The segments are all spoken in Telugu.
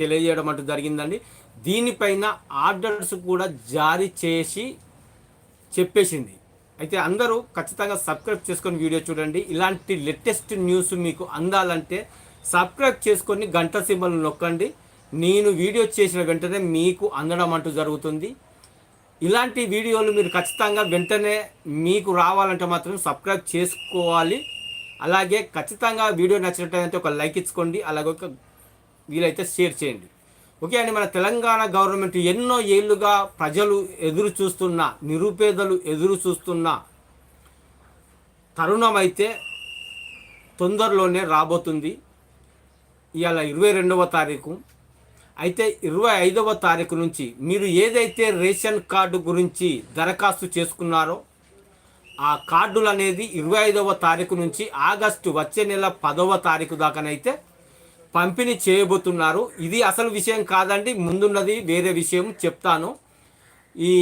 తెలియజేయడం అంటూ జరిగిందండి. దీనిపైన ఆర్డర్స్ కూడా జారీ చేసి చెప్పేసింది. అయితే అందరూ ఖచ్చితంగా సబ్స్క్రైబ్ చేసుకొని వీడియో చూడండి. ఇలాంటి లేటెస్ట్ న్యూస్ మీకు అందాలంటే సబ్స్క్రైబ్ చేసుకొని గంట సింబల్ నొక్కండి. నేను వీడియో చేసిన వెంటనే మీకు అందడం అంటూ జరుగుతుంది. ఇలాంటి వీడియోలు మీరు ఖచ్చితంగా వెంటనే మీకు రావాలంటే మాత్రం సబ్స్క్రైబ్ చేసుకోవాలి. అలాగే ఖచ్చితంగా వీడియో నచ్చినట్టయితే ఒక లైక్ ఇచ్చుకోండి. అలాగే ఒక వీలైతే షేర్ చేయండి. ఓకే అండి మన తెలంగాణ గవర్నమెంట్ ఎన్నో ఏళ్ళుగా ప్రజలు ఎదురు చూస్తున్న నిరుపేదలు ఎదురు చూస్తున్న తరుణం అయితే తొందరలోనే రాబోతుంది. ఇవాళ ఇరవై రెండవ తారీఖు. అయితే ఇరవై ఐదవ తారీఖు నుంచి మీరు ఏదైతే రేషన్ కార్డు గురించి దరఖాస్తు చేసుకున్నారో ఆ కార్డులు అనేది ఇరవై ఐదవ తారీఖు నుంచి ఆగస్టు వచ్చే నెల పదవ తారీఖు దాకానైతే పంపిణీ చేయబోతున్నారు. ఇది అసలు విషయం కాదండి ముందున్నది వేరే విషయం చెప్తాను. ఈ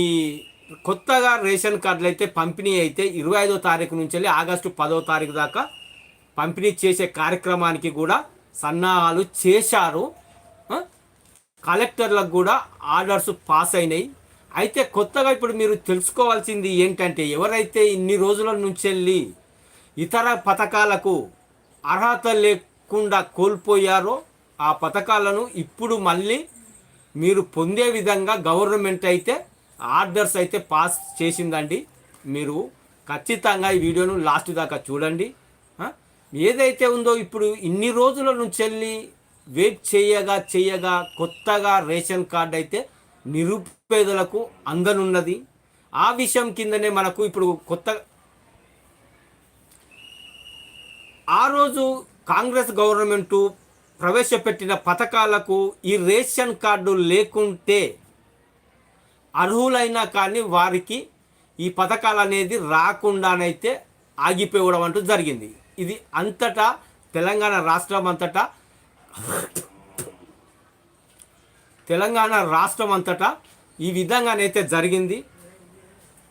కొత్తగా రేషన్ కార్డులు అయితే పంపిణీ అయితే ఇరవై ఐదో తారీఖు నుంచి వెళ్ళి ఆగస్టు పదో తారీఖు దాకా పంపిణీ చేసే కార్యక్రమానికి కూడా సన్నాహాలు చేశారు. కలెక్టర్లకు కూడా ఆర్డర్స్ పాస్ అయినాయి. అయితే కొత్తగా ఇప్పుడు మీరు తెలుసుకోవాల్సింది ఏంటంటే ఎవరైతే ఇన్ని రోజుల నుంచి వెళ్ళి ఇతర పథకాలకు అర్హత లేకుండా కోల్పోయారో ఆ పథకాలను ఇప్పుడు మళ్ళీ మీరు పొందే విధంగా గవర్నమెంట్ అయితే ఆర్డర్స్ అయితే పాస్ చేసిందండి. మీరు ఖచ్చితంగా ఈ వీడియోను లాస్ట్ దాకా చూడండి. ఏదైతే ఉందో ఇప్పుడు ఇన్ని రోజుల నుంచి వెళ్ళి వెయిట్ చేయగా చేయగా కొత్తగా రేషన్ కార్డు అయితే నిరుపేదలకు అందనున్నది. ఆ విషయం కిందనే మనకు ఇప్పుడు కొత్త ఆ రోజు కాంగ్రెస్ గవర్నమెంటు ప్రవేశపెట్టిన పథకాలకు ఈ రేషన్ కార్డు లేకుంటే అర్హులైనా కానీ వారికి ఈ పథకాలు అనేది రాకుండానైతే ఆగిపోవడం అంటూ జరిగింది. ఇది అంతటా తెలంగాణ రాష్ట్రం అంతటా తెలంగాణ రాష్ట్రం అంతటా ఈ విధంగానైతే జరిగింది.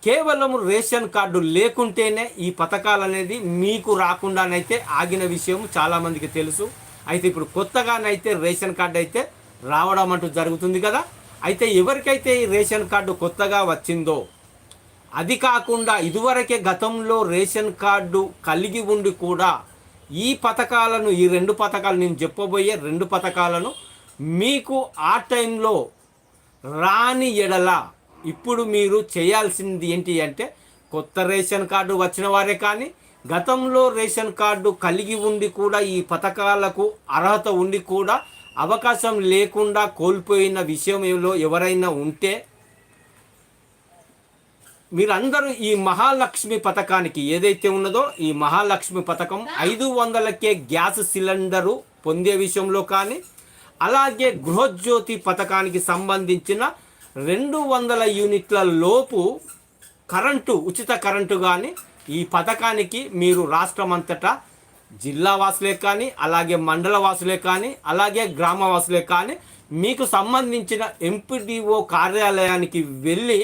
కేవలం రేషన్ కార్డు లేకుంటేనే ఈ పథకాలు అనేది మీకు రాకుండానైతే ఆగిన విషయం చాలామందికి తెలుసు. అయితే ఇప్పుడు కొత్తగానైతే రేషన్ కార్డు అయితే రావడం అంటూ జరుగుతుంది కదా. అయితే ఎవరికైతే ఈ రేషన్ కార్డు కొత్తగా వచ్చిందో అది కాకుండా ఇదివరకే గతంలో రేషన్ కార్డు కలిగి ఉండి కూడా ఈ పథకాలను ఈ రెండు పథకాలు నేను చెప్పబోయే రెండు పథకాలను మీకు ఆ టైంలో రాని ఎడల ఇప్పుడు మీరు చేయాల్సింది ఏంటి అంటే కొత్త రేషన్ కార్డు వచ్చిన వారే కానీ గతంలో రేషన్ కార్డు కలిగి ఉండి కూడా ఈ పథకాలకు అర్హత ఉండి కూడా అవకాశం లేకుండా కోల్పోయిన విషయంలో ఎవరైనా ఉంటే మీరందరూ ఈ మహాలక్ష్మి పథకానికి ఏదైతే ఉన్నదో ఈ మహాలక్ష్మి పథకం ఐదు వందలకే గ్యాస్ సిలిండరు పొందే విషయంలో కానీ అలాగే గృహజ్యోతి పథకానికి సంబంధించిన రెండు వందల యూనిట్ల లోపు కరెంటు ఉచిత కరెంటు కానీ ఈ పథకానికి మీరు రాష్ట్రం అంతటా జిల్లా వాసులే కానీ అలాగే మండల వాసులే కానీ అలాగే గ్రామ వాసులే కానీ మీకు సంబంధించిన ఎంపీడీఓ కార్యాలయానికి వెళ్ళి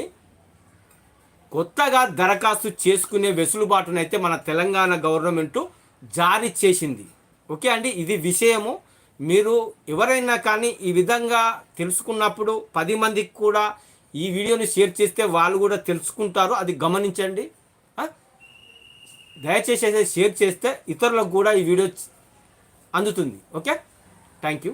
కొత్తగా దరఖాస్తు చేసుకునే వెసులుబాటునైతే మన తెలంగాణ గవర్నమెంటు జారీ చేసింది. ఓకే అండి? ఇది విషయము. మీరు ఎవరైనా కానీ ఈ విధంగా తెలుసుకున్నప్పుడు పది మందికి కూడా ఈ వీడియోని షేర్ చేస్తే వాళ్ళు కూడా తెలుసుకుంటారు. అది గమనించండి. దయచేసి షేర్ చేస్తే ఇతరులకు కూడా ఈ వీడియో అందుతుంది. ఓకే? Thank you.